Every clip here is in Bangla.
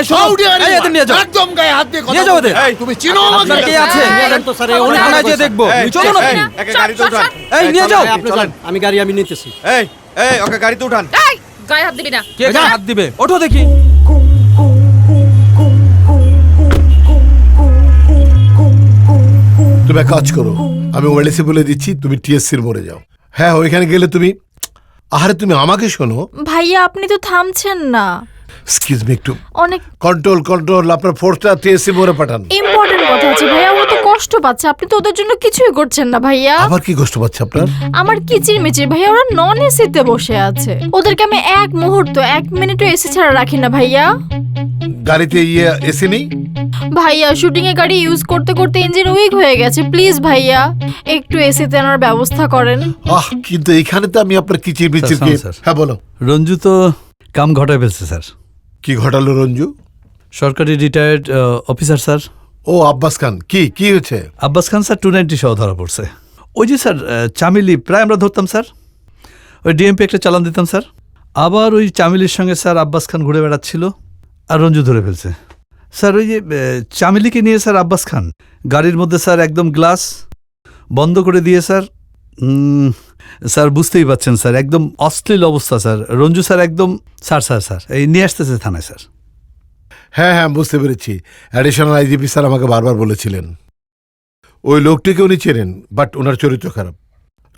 এই শোনো, How এই এদের নিয়ে যাও। একদম গায়ে হাত দিয়ে কথা নিয়ে যাও বলবে। ওদের। তুমি চিনো আমাকে। আপনার কে আছে? এই, তো স্যার, এই আমি অনেক থানায় যেয়ে দেখব। এই, চলো না। এই, একে গাড়িতে উঠান। এই নিয়ে যাও। আপনি যান, আমি গাড়ি আমি নিতেছি। এই এই ওকে গাড়িতে উঠান। এই গায়ে হাত দিবি না। কে গায়ে হাত দিবে? ওঠো দেখি। তুমি এক কাজ করো আমি ওয়েলেসে বলে দিচ্ছি তুমি টিএসসির মরে যাও। হ্যাঁ ওইখানে গেলে তুমি আহারে তুমি আমাকে শোনো। ভাইয়া আপনি তো থামছেন না। এক্সকিউজ মি একটু। অনেক কন্ট্রোল কন্ট্রোল আপনার ফোর্সটা টিএসসি মরে পাঠান। ইম্পর্টেন্ট কথা আছে ভাইয়া ও তো কষ্ট পাচ্ছে আপনি তো ওদের জন্য কিছুই করছেন না ভাইয়া। আবার কি কষ্ট পাচ্ছে আপনার? আমার কিচির মিচির ভাইয়া ওরা নন এসিতে বসে আছে। ওদেরকে আমি এক মুহূর্ত এক মিনিটও এসি ছাড়া রাখি না ভাইয়া। গাড়িতে ইয়ে এসে নেই? ভাইয়া শুটিং এ গাড়ি ইউজ করতে করতে ইঞ্জিন উইক হয়ে গেছে প্লিজ ভাইয়া একটু এসিতে আনার ব্যবস্থা করেন। আহ কিন্তু এইখানে তো আমি আপনার কিচির মিচিরকে স্যার, স্যার। হ্যাঁ বলো। রঞ্জু তো কাম ঘটায় ফেলছে স্যার। কি ঘটালো রঞ্জু? সরকারি রিটায়ার্ড অফিসার স্যার ও আব্বাস খান কি কি হয়েছে? Abbas Khan sir two ninety সহ ধরা পড়ছে। ওই যে স্যার আহ, চামেলি প্রায় আমরা ধরতাম স্যার ওই ডিএমপি একটা চালান দিতাম স্যার আবার ওই চামেলির সঙ্গে স্যার আব্বাস খান ঘুরে বেড়াচ্ছিল আর রঞ্জু ধরে ফেলছে। স্যার ওই যে আহ, চামেলিকে নিয়ে স্যার আব্বাস খান গাড়ির মধ্যে স্যার একদম গ্লাস বন্ধ করে দিয়ে স্যার স্যার বুঝতেই পাচ্ছেন স্যার একদম অশ্লীল অবস্থা স্যার। রঞ্জু স্যার একদম স্যার স্যার স্যার এই নিয়ে আসতেছে থানায় স্যার। হ্যাঁ হ্যাঁ বুঝতে পেরেছি। অ্যাডিশনাল আইজিপি স্যার আমাকে বারবার বলেছিলেন। ওই লোকটিকে উনি চেনেন বাট ওনার চরিত্র খারাপ।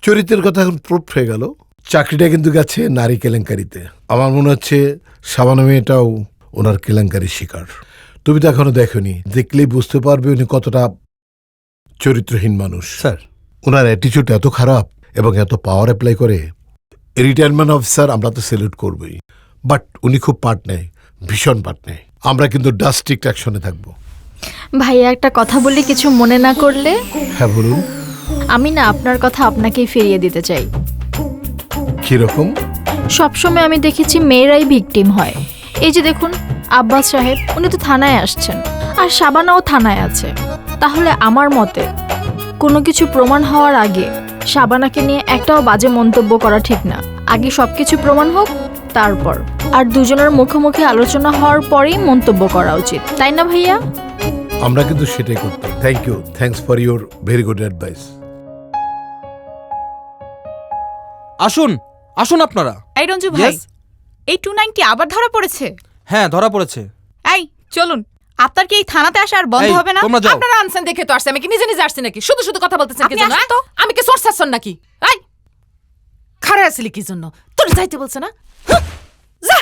চরিত্রের কথা এখন প্রুফ হয়ে গেল। চাকরিটা কিন্তু গেছে নারী কেলেঙ্কারিতে। আমার মনে হচ্ছে সাবানা মেয়েটাও ওনার কেলেঙ্কারির শিকার। তুমি তো এখনও দেখোনি দেখলেই বুঝতে পারবে উনি কতটা চরিত্রহীন মানুষ। স্যার। ওনার অ্যাটিচিউড এত খারাপ। এবং এত পাওয়ার অ্যাপ্লাই করে রিটায়ারমেন্ট অফিসার আমরা তো সেলুট করবই। বাট উনি খুব পার্ট নেয় ভীষণ পার্ট নেয়। আমরা কিন্তু ডাস্ট্রিক্ট অ্যাকশনে থাকব। ভাইয়া একটা কথা বলে কিছু মনে না করলে? হ্যাঁ বলুন। আমি না আপনার কথা আপনাকেই ফিরিয়ে দিতে চাই। কীরকম? সবসময় আমি দেখেছি মেয়েরাই ভিকটিম হয়। এই যে দেখুন আব্বাস সাহেব উনি তো থানায় আসছেন। আর শাবানাও থানায় আছে। তাহলে আমার মতে কোনো কিছু প্রমাণ হওয়ার আগে শাবানাকে নিয়ে একটাও বাজে মন্তব্য করা ঠিক না। আগে সবকিছু প্রমাণ হোক তারপর। আর দুজনের মুখোমুখি আলোচনা হওয়ার পরেই মন্তব্য করা উচিত। তাই না ভাইয়া? আমরা কিন্তু সেটাই করতাম। Thank you thanks for your very good advice আসুন আসুন আপনারা। এই রঞ্জু ভাই Yes? এই টু নাইনটি আবার ধরা পড়েছে? হ্যাঁ ধরা পড়েছে। এই চলুন। আপনার কি এই থানাতে আসা আর বন্ধ এই, হবে না? তোমরা যাও। আপনারা আনছেন দেখে তো আসছে আমি কি নিজে নিজে আসছি নাকি? শুধু শুধু কথা বলতেছেন কি আপনি জন্য আসেন হ্যাঁ? তো। আমি কি সোর্স আসছেন নাকি? এই খারে আসলি কি জন্য? তোর যাইতে বলছে না? হুঁ, যা।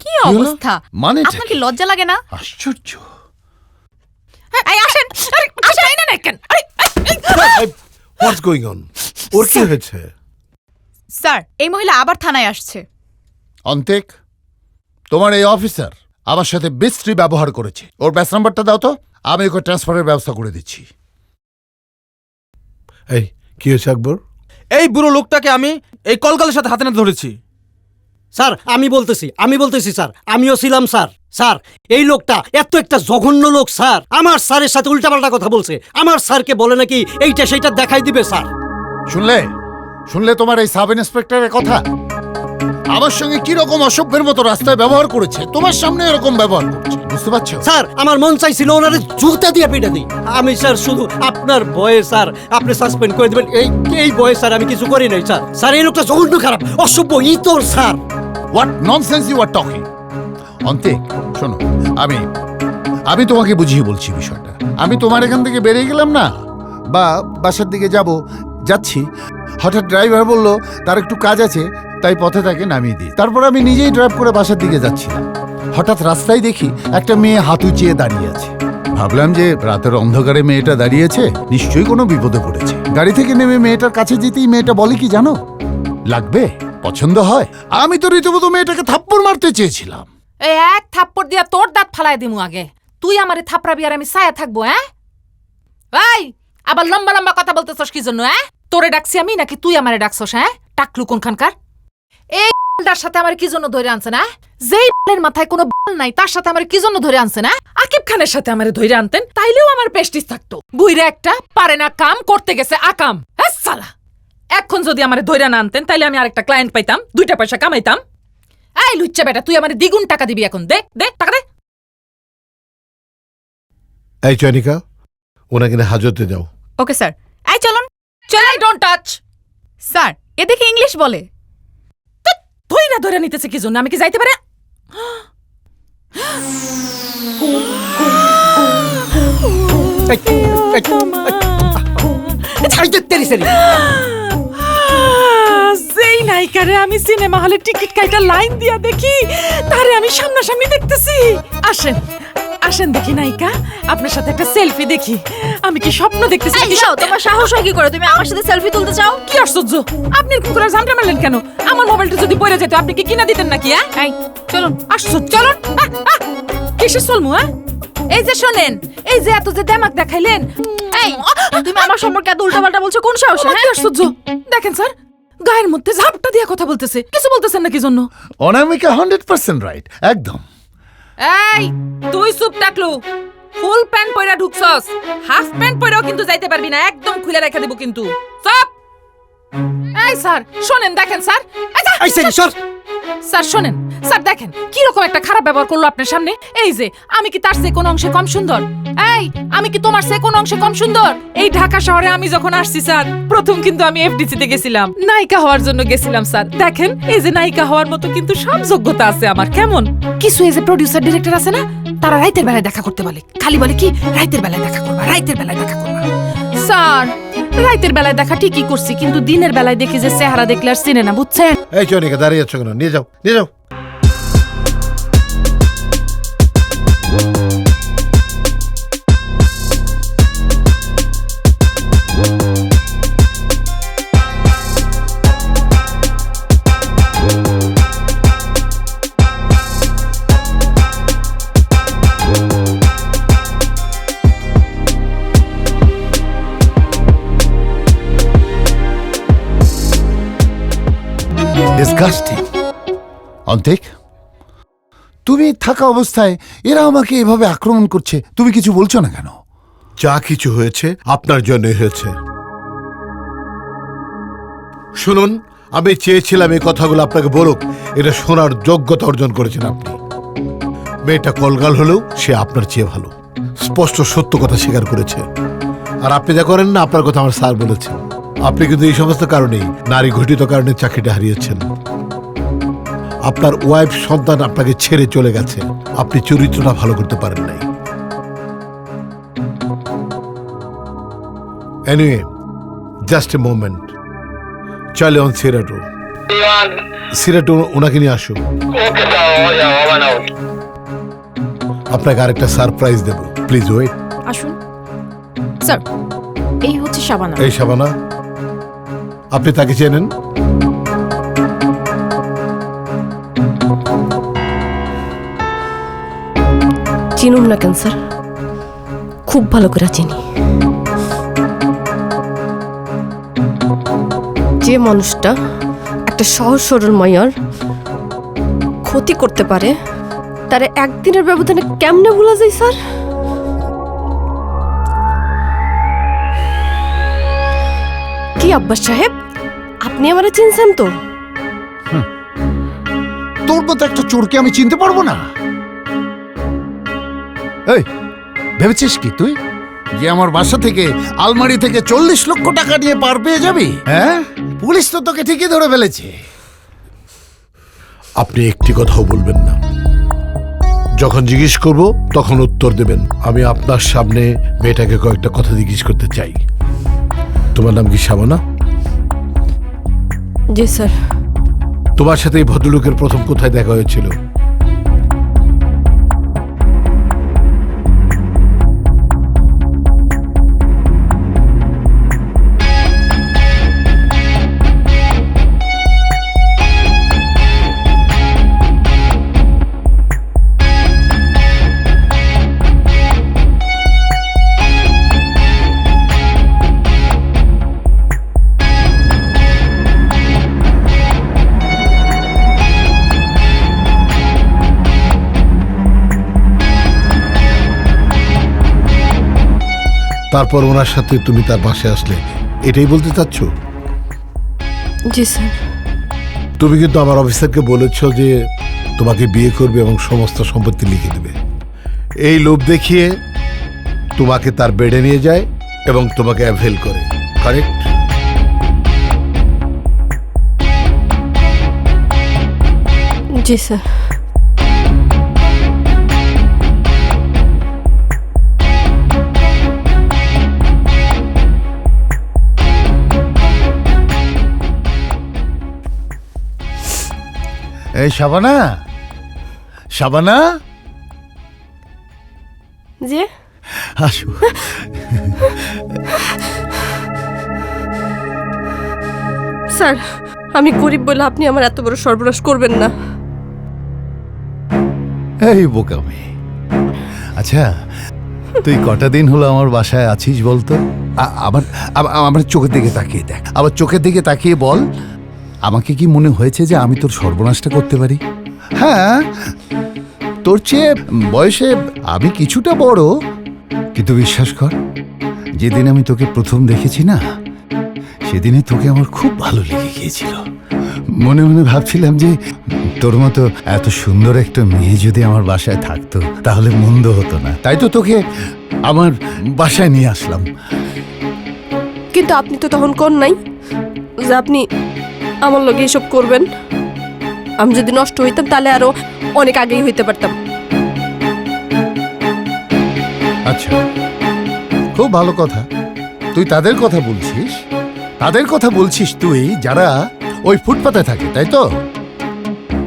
কি অবস্থা? মানে আপনার কি লজ্জা লাগে না? আশ্চর্য। এই আসেন। আরে আসেন এই না না কেন? আরে এই, এই। হোয়াটস গোয়িং অন ওর কি হয়েছে? স্যার এই মহিলা আবার থানায় আসছে। অন্তেক তোমার এই অফিসার আমার সাথে বিশ্রী ব্যবহার করেছে। ওর ব্যাস নাম্বারটা দাও তো। আমি ওকে ট্রান্সফারের ব্যবস্থা করে দিচ্ছি। এই কি হয়েছে আকবর? এই বুড়ো লোকটাকে আমি এই কলকালের সাথে হাতে নাতে ধরেছি। স্যার আমি বলতেছি আমি বলতেছি স্যার আমিও ছিলাম স্যার। স্যার এই লোকটা এত একটা জঘন্য লোক স্যার। আমার স্যারের সাথে উল্টাপাল্টা কথা বলছে। আমার স্যারকে বলে নাকি এইটা সেইটা দেখাই দিবে স্যার। শুনলে? শুনলে তোমার এই সাব ইন্সপেক্টরের কথা? আমার সঙ্গে কি রকম অসভ্যের মতো রাস্তায় ব্যবহার করেছে? তোমার সামনে এরকম ব্যবহার করছে। বুঝতে পারছ? স্যার আমার মন চাইছিল ওনারে জুতা দিয়ে পিটা দিই। আমি স্যার শুধু আপনার ভয়ে স্যার আপনি সাসপেন্ড করে দিবেন। এই এই ভয়ে স্যার আমি কিছু করি নাই স্যার। স্যার এই লোকটা জঘন্য খারাপ। অসভ্য ইতর sir. What nonsense you are talking অন্তে শোনো আমি আমি তোমাকে বুঝিয়ে বলছি বিষয়টা। আমি তোমার এখান থেকে বেরিয়ে গেলাম না? বা বাসার দিকে যাব যাচ্ছি। হঠাৎ ড্রাইভার বলল তার একটু কাজ আছে তাই পথে তাকে নামিয়ে দিই। তারপর আমি নিজেই ড্রাইভ করে বাসার দিকে যাচ্ছিলাম। হঠাৎ রাস্তায় দেখি একটা মেয়ে হাত উঁচিয়ে দাঁড়িয়ে আছে। ভাবলাম যে রাতের অন্ধকারে মেয়েটা দাঁড়িয়েছে, নিশ্চয়ই কোনো বিপদে পড়েছে। গাড়ি থেকে নেমে মেয়েটার কাছে যেতেই মেয়েটা বলে কি জানো? লাগবে, পছন্দ হয়। আমি তো রীতিমতো মেয়েটাকে থাপ্পড় মারতে চেয়েছিলাম। এই এক থাপ্পড় দিয়া তোর দাঁত ফালাই দিমু আগে। তুই আমারে থাপড়াবি আর আমি সায়া থাকব হ্যাঁ ভাই আবার লম্বা লম্বা কথা বলতেছস কি জন্য হ্যাঁ তোরে ডাকছি আমি নাকি তুই আমারে ডাকছস হ্যাঁ টাকলু কোনখানকার? এই ডার সাথে আমার কি জন্য ধরে আনছে না যেই এর মাথায় কোনো বল নাই তার সাথে আমার কি জন্য ধরে আনছে না আকিব খানের সাথে আমারে ধরে আনতেন তাইলেও আমার পেস্টিস থাকতো। বুইরা একটা পারে না কাম করতে গেছে আকাম। হ্যাঁ সালা। এখন যদি আমারে ধরে না আনতেন তাইলে আমি আরেকটা ক্লায়েন্ট পাইতাম দুইটা পয়সা কামাইতাম। এই লুচ্চা বেটা তুই আমার দ্বিগুণ টাকা দিবি এখন দে দে টাকা দে। এই চয়নিকা ওনাকে নিয়ে হাজতে যাও। Okay sir. এই চলুন চল ডোন্ট টাচ স্যার এ দেখে ইংলিশ বলে। ধই না ধরে নিতেছে কি জন্য? আমি কি যাইতে পারে। যেই নায়িকারে আমি সিনেমা হলে টিকিট কাইটা লাইন দিয়া দেখি তারে আমি সামনাসামনি দেখতেছি। আসেন আসেন দেখি নায়িকা আপনার সাথে একটা সেলফি দেখি। আমি কি স্বপ্ন দেখতেছি এই নাকি তোমার সাহস হয় কি করে? তুমি আমার সাথে সেলফি তুলতে চাও? কি আশ্চর্য! আপনি কুকুরের জামটা মারলেন কেন? আমার মোবাইলটা যদি পড়ে যেত আপনি কি কিনা দিতেন নাকি হ্যাঁ? এই চলুন। আশ্চর্য! চলুন! কিসের চলমু হ্যাঁ? এই যে শোনেন এই যে এত যে দেমাক দেখাইলেন। এই তুমি আমার সম্পর্কে এত উল্টাপাল্টা বলছো কোন সাহসে হ্যাঁ কি আশ্চর্য! দেখেন স্যার গায়ের মধ্যে ঝাপটা দিয়ে কথা বলতেছে। কিছু বলতেছেন নাকি জন্য? অনামিকা হান্ড্রেড পার্সেন্ট রাইট একদম। এই, তুই চুপ থাকলু। ফুল প্যান্ট পয়রা ঢুকছস। হাফ প্যান্ট পয়রাও কিন্তু যাইতে পারবি না, একদম খুলে রেখে দেব কিন্তু। চপ। এই, স্যার, শোনেন, দেখেন, স্যার। এই সর। স্যার, শোনেন। স্যার, দেখেন কি রকম একটা খারাপ ব্যবহার করল আপনার সামনে। এই যে, আমি কি তার চেয়ে কোনো অংশে কম সুন্দর? এই, আমি কি তোমার চেয়ে কোনো অংশে কম সুন্দর? এই ঢাকা শহরে আমি যখন আসছি, স্যার, প্রথম কিন্তু আমি এফডিসি তে গেছিলাম। নায়িকা হওয়ার জন্য গেছিলাম, স্যার। দেখেন, এই যে নায়িকা হওয়ার মতো কিন্তু সব যোগ্যতা আছে আমার। কেমন? কিছু এই যে প্রডিউসার ডিরেক্টর আছে না, তারা রাইতের বেলায় দেখা করতে বলে। খালি বলে কি? রাইতের বেলায় দেখা করবা রাইতের বেলায় দেখা করবা। স্যার রাইতের বেলায় দেখা ঠিকই করছি, কিন্তু দিনের বেলায় দেখি যে চেহারা দেখলে আর চিনে না, বুঝছেন? এই চয়নিকা দাঁড়িয়ে যাচ্ছ কেন? নিয়ে যাও নিয়ে যাও। অন্তেক তুমি থাকা অবস্থায় এরা আমাকে এভাবে আক্রমণ করছে, তুমি কিছু বলছো না কেন? যা কিছু হয়েছে আপনার জন্যই হয়েছে। শুনুন, আমি চেয়েছিলাম এই কথাগুলো আপনাকে বলুক, এটা শোনার যোগ্যতা অর্জন করেছেন আপনি। মেয়েটা কলগাল হলেও সে আপনার চেয়ে ভালো। স্পষ্ট সত্য কথা স্বীকার করেছে। আর আপনি যা করেন না, আপনার কথা আমার স্যার বলেছেন। আপনি কিন্তু এই সমস্ত কারণেই নারী ঘটিত কারণে চাকরিটা হারিয়েছেন। আপনার ওয়াইফ সন্তান আপনাকে ছেড়ে চলে গেছে। আপনি চরিত্রটা ভালো করতে পারেন নাই। এনিওয়ে জাস্ট এ মোমেন্ট চলে অন সিরাটো সিরাটো ওনাকে নিয়ে আসো আপনাকে আরেকটা সারপ্রাইজ দেব। প্লিজ ওয়েট আসুন। স্যার এই হচ্ছে শাবানা এই শাবানা আপনি তাকে চেনেন? চিনুম না কেন, স্যার? খুব ভালো করে চিনি। যে মানুষটা একটা সহজ সরল মাইয়ার ক্ষতি করতে পারে, তারে একদিনের ব্যবধানে কেমনে ভোলা যায়, স্যার? কি আব্বাস সাহেব, আপনি আমারে চিনছেন তো? তোর মতো একটা চোরকে আমি চিনতে পারব না। এই ভেবেছিস কি তুই? যে আমার বাসা থেকে আলমারি থেকে চল্লিশ লক্ষ টাকা নিয়ে পার পেয়ে যাবি? হ্যাঁ? পুলিশ তো তোকে ঠিকই ধরে ফেলেছে। আপনি একটি কথাও বলবেন না। যখন জিজ্ঞেস করব তখন উত্তর দেবেন। আমি আপনার সামনে মেয়েটাকে কয়েকটা কথা জিজ্ঞেস করতে চাই। তোমার নাম কি শাবানা? জি স্যার। তোমার সাথে এই ভদ্রলোকের প্রথম কোথায় দেখা হয়েছিল? তারপর ওনার সাথে তুমি তার পাশে আসলে। এটাই বলতে চাচ্ছ? জি স্যার। তুমি কিন্তু আমার অফিসারকে বলেছ যে তোমাকে বিয়ে করবে এবং সমস্ত সম্পত্তি লিখে দেবে। এই লোভ দেখিয়ে তোমাকে তার বেডে নিয়ে যায় এবং তোমাকে অ্যাভেল করে। কারেক্ট জি স্যার। এই শাবানা? শাবানা? জি? আসো। স্যার আমি গরিব বলে আপনি আমার এত বড় সর্বনাশ করবেন না। এই বোকামি আচ্ছা তুই কটা দিন হলো আমার বাসায় আছিস বলতো? আবার আবার- আমার চোখের দিকে তাকিয়ে দেখ। আবার চোখের দিকে তাকিয়ে বল। আমাকে কি মনে হয়েছে যে আমি তোর সর্বনাশটা করতে পারি? হ্যাঁ তোর চেয়ে বয়সে আমি কিছুটা বড়। কিন্তু বিশ্বাস কর, যেদিন আমি তোকে প্রথম দেখেছি না, সেদিনে তোকে আমার খুব ভালো লেগে গিয়েছিল। মনে মনে ভাবছিলাম যে তোর মতো এত সুন্দর একটা মেয়ে যদি আমার বাসায় থাকতো, তাহলে মন্দ হতো না। তাই তো তোকে আমার বাসায় নিয়ে আসলাম। কিন্তু আপনি তো তখন কোন নাই যে আপনি আমার লগে এসব করবেন। আমি যদি নষ্ট হইতাম, তাহলে আরও অনেক আগেই হইতে পারতাম। আচ্ছা খুব ভালো কথা। তুই তাদের কথা বলছিস? তাদের কথা বলছিস তুই যারা ওই ফুটপাতে থাকে, তাই তো?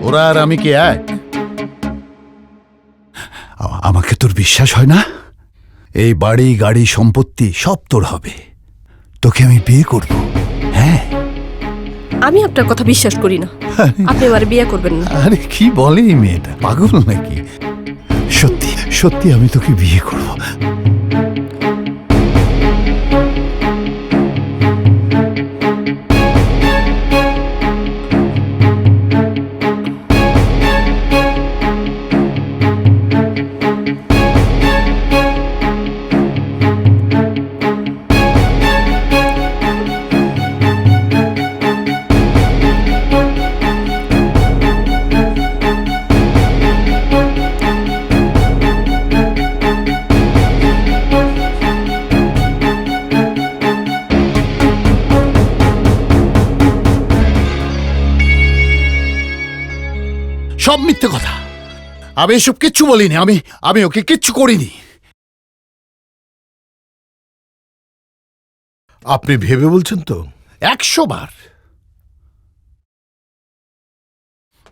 ওরা আর আমি কি এক? আমাকে তোর বিশ্বাস হয় না? এই বাড়ি, গাড়ি, সম্পত্তি সব তোর হবে। তোকে আমি বিয়ে করব। হ্যাঁ? আমি আপনার কথা বিশ্বাস করি না। আপনি আমার বিয়ে করবেন না। আরে কি বলে এই মেয়েটা? পাগল নাকি? সত্যি সত্যি আমি তোকে বিয়ে করব। আমি এসব কিচ্ছু বলিনি আমি আমি ওকে কিচ্ছু করিনি। আপনি ভেবে বলছেন তো? একশো বার।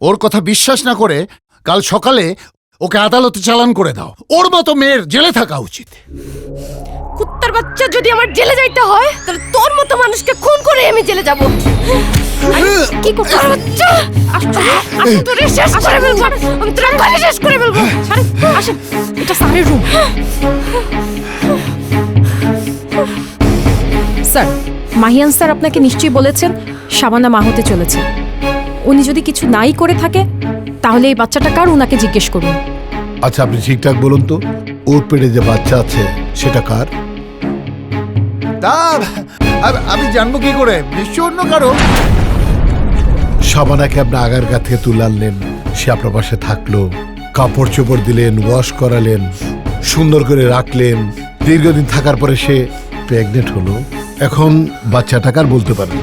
ওর কথা বিশ্বাস না করে কাল সকালে ওকে আদালতে চালান করে দাও। ওর মতো মেয়ের জেলে থাকা উচিত। কুত্তার বাচ্চা যদি আমার জেলে যাইতে হয় তাহলে তোর মতো মানুষকে খুন করে আমি জেলে যাব। কি কুত্তার বাচ্চা! আসুন তোরে শেষ করে ফেলব। আমি তোর একবারে শেষ করে ফেলব। আসেন এটা রুম স্যার মাহিয়ান স্যার আপনাকে নিশ্চয়ই বলেছেন শাবানা মা হতে চলেছে। উনি যদি কিছু নাই করে থাকে তাহলে এই বাচ্চাটা কার? উনাকে জিজ্ঞেস করুন। আচ্ছা আপনি ঠিকঠাক বলুন তো ওর পেটে যে বাচ্চা আছে সেটা কার? তা আমি জানব কি করে? নিশ্চয় অন্য কারও? সাবানাকে আপনি আগার গা থেকে তুলে আনলেন সে আপনার পাশে থাকল কাপড় চোপড় দিলেন ওয়াশ করালেন সুন্দর করে রাখলেন দীর্ঘদিন থাকার পরে সে প্রেগনেন্ট হলো। এখন বাচ্চা টাকার বলতে পারেন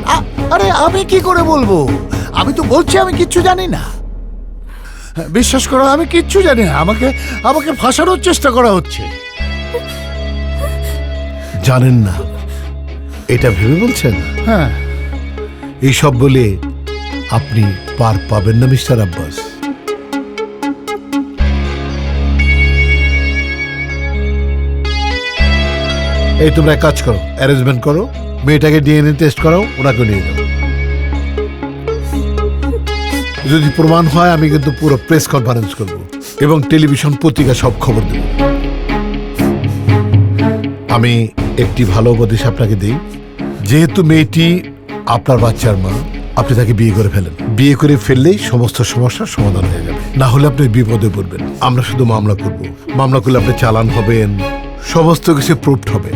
আরে আমি কি করে বলব? আমি তো বলছি আমি কিচ্ছু জানি না। বিশ্বাস করো আমি কিচ্ছু জানি না। আমাকে আমাকে ফাঁসানোর চেষ্টা করা হচ্ছে। জানেন না এটা ভেবে বলছেন? হ্যাঁ। এইসব বলে আপনি পার পাবেন না, মিস্টার আব্বাস। এই তোমরা এক কাজ করো অ্যারেঞ্জমেন্ট করো, মেয়েটাকে ডিএনএ টেস্ট করাও ওনাকে নিয়ে যাও যদি প্রমাণ হয়, আমি কিন্তু পুরো প্রেস কনফারেন্স করব এবং টেলিভিশন পত্রিকা সব খবর দেব। আমি একটি ভালো উপদেশ আপনাকে দিই। যেহেতু মেয়েটি আপনার বাচ্চার মা আপনি তাকে বিয়ে করে ফেলেন। বিয়ে করে ফেললেই সমস্ত সমস্যার সমাধান হয়ে যাবে। না হলে আপনি বিপদে পড়বেন। আমরা শুধু মামলা করব। মামলা করলে আপনি চালান হবেন। সমস্ত কিছু প্রুফড হবে।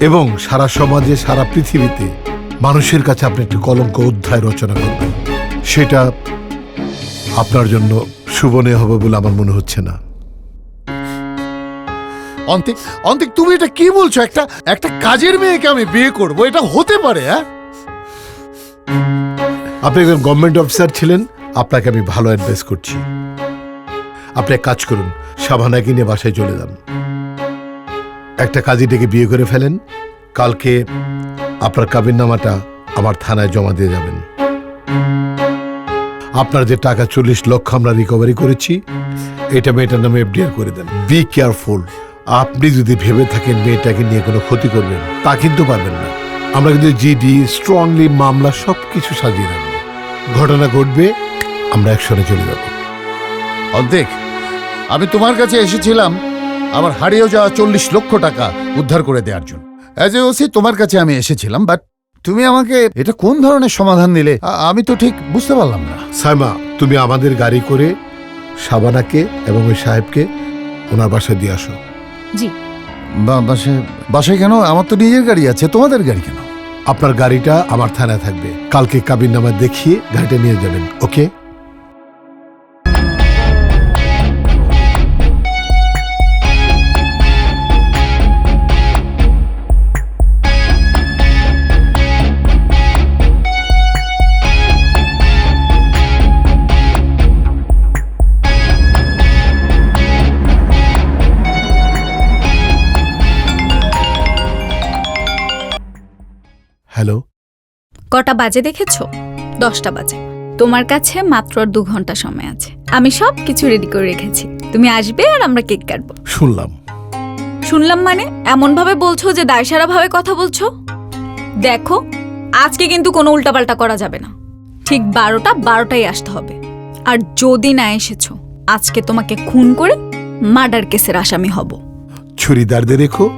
এবং সারা সমাজে, সারা পৃথিবীতে মানুষের কাছে আপনি একটি কলঙ্ক অধ্যায় রচনা করবেন। সেটা আপনার জন্য শুভনে হবে বলে আমার মনে হচ্ছে না। অন্তিক অন্তিক, তুমি এটা কি বলছো? একটা একটা কাজের মেয়েকে আমি বিয়ে করব। এটা হতে পারে হ্যাঁ? আপনি একজন গভর্নমেন্ট অফিসার ছিলেন, আপনাকে আমি ভালো অ্যাডভাইস করছি। আপনি এক কাজ করুন সাবানাকে নিয়ে বাসায় চলে যান। একটা কাজী ডেকে বিয়ে করে ফেলেন, কালকে আপনার কাবির নামাটা আমার থানায় জমা দিয়ে যাবেন। আপনার যে টাকা চল্লিশ লক্ষ আমরা রিকভারি করেছি, এটা মেয়েটার নামে এফডিআর করে দেন। বি কেয়ারফুল আপনি যদি ভেবে থাকেন মেয়েটাকে নিয়ে কোনো ক্ষতি করবেন, তা কিন্তু পারবেন না। আমরা কিন্তু জিডি স্ট্রংলি মামলা সব কিছু সাজিয়ে রাখব। ঘটনা ঘটবে আমরা একসঙ্গে চলে যাব। অর্ধেক আমি তোমার কাছে এসেছিলাম আমার হারিয়ে যাওয়া চল্লিশ লক্ষ টাকা উদ্ধার করে দেওয়ার জন্য। অ্যাজ এ ওসি তোমার কাছে আমি এসেছিলাম বাট তুমি আমাকে এটা কোন ধরনের সমাধান দিলে? আমি তো ঠিক বুঝতে পারলাম না। সাইমা তুমি আমাদের গাড়ি করে সাবানাকে এবং ওই সাহেবকে ওনার বাসায় দিয়ে আসো। জি। বা- বাসায় কেন? আমার তো নিজের গাড়ি আছে, তোমাদের গাড়ি কেন? আপনার গাড়িটা আমার থানায় থাকবে। কালকে কাবিন নামায় দেখিয়ে গাড়িটা নিয়ে যাবেন, ওকে? কটা বাজে দেখেছ? দশটা বাজে। তোমার কাছে মাত্র দু ঘণ্টা সময় আছে। আমি সব কিছু রেডি করে রেখেছি। তুমি আসবে আর আমরা কেক কাটবো। শুনলাম। শুনলাম মানে? এমন ভাবে বলছো যে দায়সারা ভাবে কথা বলছো? দেখো আজকে কিন্তু কোনো উল্টাপাল্টা করা যাবে না। ঠিক বারোটা বারোটাই আসতে হবে। আর যদি না এসেছ আজকে তোমাকে খুন করে মার্ডার কেসের আসামি হব। ছুরিদার দিয়ে রেখো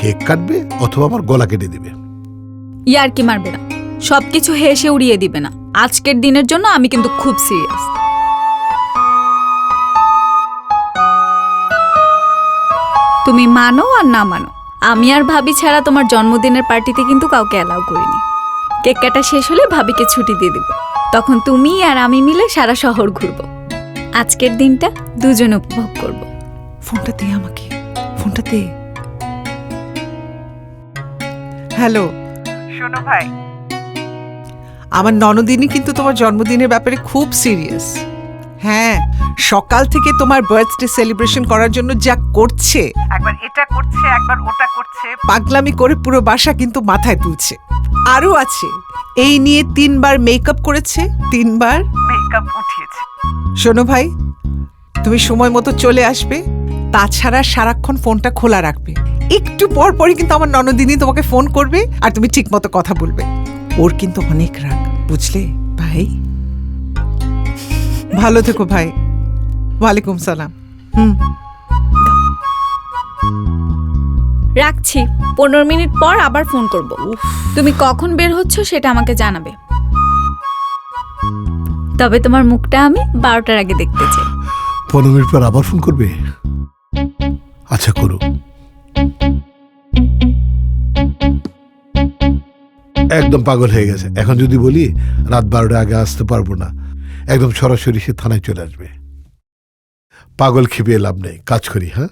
কেক কাটবে অথবা আমার গলা কেটে দিবে। ইয়ার কি মারবে না। সবকিছু হেসে উড়িয়ে দিবে না। আজকের দিনের জন্য আমি কিন্তু খুব সিরিয়াস তুমি মানো আর না মানো আমি আর ভাবি ছাড়া তোমার জন্মদিনের পার্টিতে কিন্তু কাউকে অ্যালাউ করিনি। কেক কাটা শেষ হলে ভাবিকে ছুটি দিয়ে দিব। তখন তুমি আর আমি মিলে সারা শহর ঘুরবো। আজকের দিনটা দুজন উপভোগ করব। ফোনটা দে আমাকে ফোনটা দে। হ্যালো। শোনো ভাই আমার ননদিনী কিন্তু তোমার জন্মদিনের ব্যাপারে খুব সিরিয়াস হ্যাঁ সকাল থেকে তোমার বার্থডে সেলিব্রেশন করার জন্য যা করছে একবার এটা করছে একবার ওটা করছে। পাগলামি করে পুরো বাসা কিন্তু মাথায় তুলছে। আরও আছে এই নিয়ে তিনবার মেকআপ করেছে তিনবার মেকআপ উঠিয়েছে। শোনো ভাই তুমি সময় মতো চলে আসবে তাছাড়া সারাক্ষণ ফোনটা খোলা রাখবে। একটু পর পরই কিন্তু আমার ননদিনী তোমাকে ফোন করবে আর তুমি ঠিক মতো কথা বলবে। ওর কিন্তু অনেক রাগ। বুঝলে? ভাই? ভালো থেকো ভাই। ওয়ালাইকুম সালাম। হুম। রাখছি। পনেরো মিনিট পর আবার ফোন করব। তুমি কখন বের হচ্ছ সেটা আমাকে জানাবে। তবে তোমার মুখটা আমি বারোটার আগে দেখতে চাই। পনেরো মিনিট পর আবার ফোন করবে? আচ্ছা করো একদম পাগল হয়ে গেছে। এখন যদি বলি, রাত বারোটা আগে আসতে পারব না। একদম সরাসরি সে থানায় চলে আসবে। পাগল খেপিয়ে লাভ নেই। কাজ করি হ্যাঁ?